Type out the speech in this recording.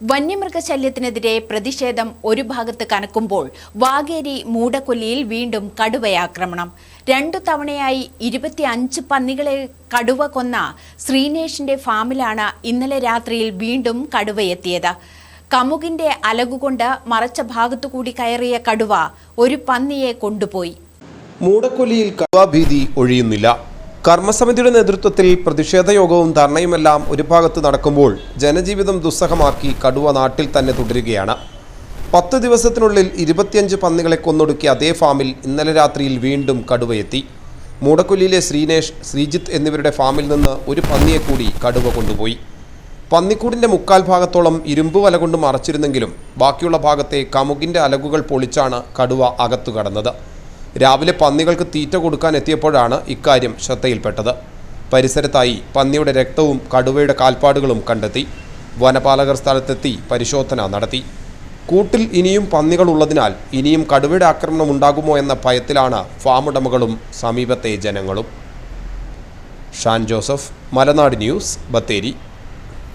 വന്യമൃഗശല്യത്തിനെതിരെ പ്രതിഷേധം ഒരു ഭാഗത്ത് കനക്കുമ്പോൾ വാഗേരി മൂടക്കൊല്ലിയിൽ വീണ്ടും കടുവയാക്രമണം. രണ്ടു തവണയായി ഇരുപത്തിയഞ്ച് പന്നികളെ കടുവ കൊന്ന ശ്രീനേഷിന്റെ ഫാമിലാണ് ഇന്നലെ രാത്രിയിൽ വീണ്ടും കടുവയെത്തിയത്. കമുകിന്റെ അലകുകൊണ്ട് മറച്ച ഭാഗത്തുകൂടി കയറിയ കടുവ ഒരു പന്നിയെ കൊണ്ടുപോയി. മൂടക്കൊല്ലിയിൽ കടുവാഭീതി ഒഴിയുന്നില്ല. കർമ്മസമിതിയുടെ നേതൃത്വത്തിൽ പ്രതിഷേധ യോഗവും ധർണയുമെല്ലാം ഒരു ഭാഗത്ത് നടക്കുമ്പോൾ ജനജീവിതം ദുസ്സഹമാക്കി കടുവ നാട്ടിൽ തന്നെ തുടരുകയാണ്. പത്ത് ദിവസത്തിനുള്ളിൽ ഇരുപത്തിയഞ്ച് പന്നികളെ കൊന്നൊടുക്കിയ അതേ ഫാമിൽ ഇന്നലെ രാത്രിയിൽ വീണ്ടും കടുവയെത്തി. മൂടക്കൊല്ലിയിലെ ശ്രീനേഷ് ശ്രീജിത്ത് എന്നിവരുടെ ഫാമിൽ നിന്ന് ഒരു പന്നിയെ കൂടി കടുവ കൊണ്ടുപോയി. പന്നിക്കൂടിന്റെ മുക്കാൽ ഭാഗത്തോളം ഇരുമ്പ് വല കൊണ്ട് മറച്ചിരുന്നെങ്കിലും ബാക്കിയുള്ള ഭാഗത്തെ കമുകിന്റെ അലകുകൾ പൊളിച്ചാണ് കടുവ അകത്തു കടന്നത്. രാവിലെ പന്നികൾക്ക് തീറ്റ കൊടുക്കാൻ എത്തിയപ്പോഴാണ് ഇക്കാര്യം ശ്രദ്ധയിൽപ്പെട്ടത്. പരിസരത്തായി പന്നിയുടെ രക്തവും കടുവയുടെ കാൽപ്പാടുകളും കണ്ടെത്തി. വനപാലകർ സ്ഥലത്തെത്തി പരിശോധന നടത്തി. കൂട്ടിൽ ഇനിയും പന്നികൾ ഉള്ളതിനാൽ ഇനിയും കടുവയുടെ ആക്രമണം ഉണ്ടാകുമോ എന്ന ഭയത്തിലാണ് ഫാമുടമകളും സമീപത്തെ ജനങ്ങളും. Shan Joseph Malanad news Bathery.